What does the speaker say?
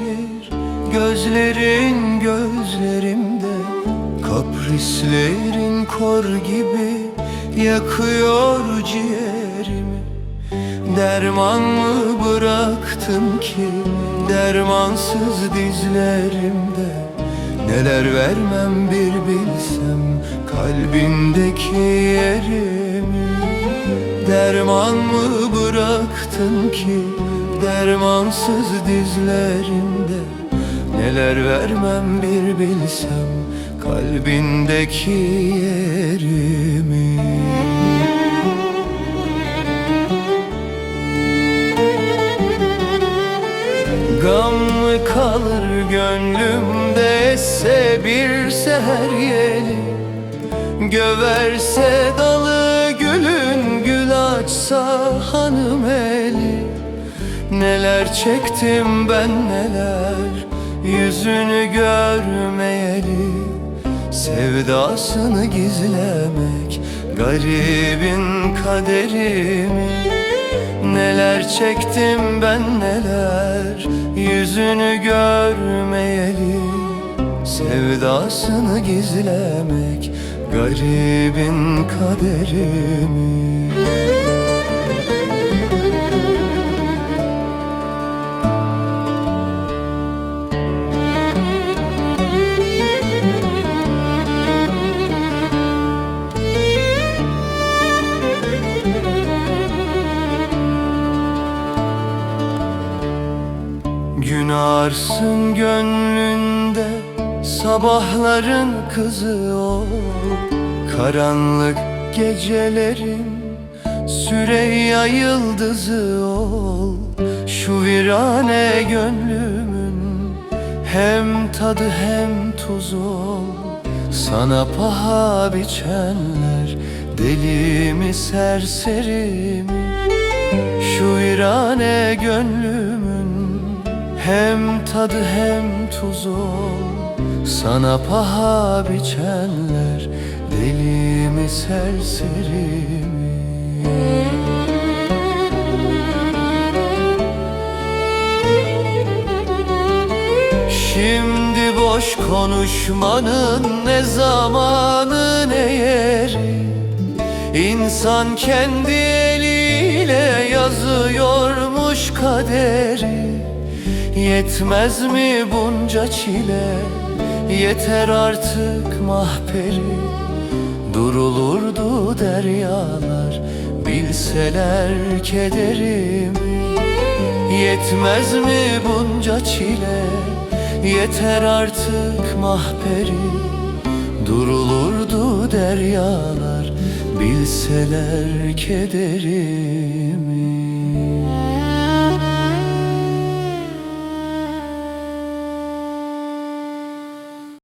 bilir Gözlerin gözlerimde. Kaprislerin kor gibi Yakıyor ciğerimi. Derman mı bıraktım ki Dermansız dizlerimde? Neler vermem bir bilsem Kalbindeki yerimi. Derman mı bıraktın ki Dermansız dizlerimde Neler vermem bir bilsem Kalbindeki yerimi. Gam mı kalır gönlümde esse bir seher yeli? Göverse dalı açsa hanım eli Neler çektim ben neler yüzünü görmeyeli Sevdasını gizlemek garibin kaderimi Neler çektim ben neler yüzünü görmeyeli Sevdasını gizlemek garibin kaderimi Gün ağarsın gönlünde Sabahların kızı ol. Karanlık gecelerin Süreyya yıldızı ol. Şu virane gönlümün Hem tadı hem tuzu ol. Sana paha biçenler Deli mi serseri mi? Şu virane gönlümün hem tadı hem tuzu Sana paha biçenler Deli mi serseri mi? Şimdi boş konuşmanın ne zamanı ne yeri İnsan kendi eliyle yazıyormuş kaderi Yetmez mi bunca çile? Yeter artık mahperi. Durulurdu deryalar Bilseler kederimi. Yetmez mi bunca çile? Yeter artık mahperi. Durulurdu deryalar Bilseler kederimi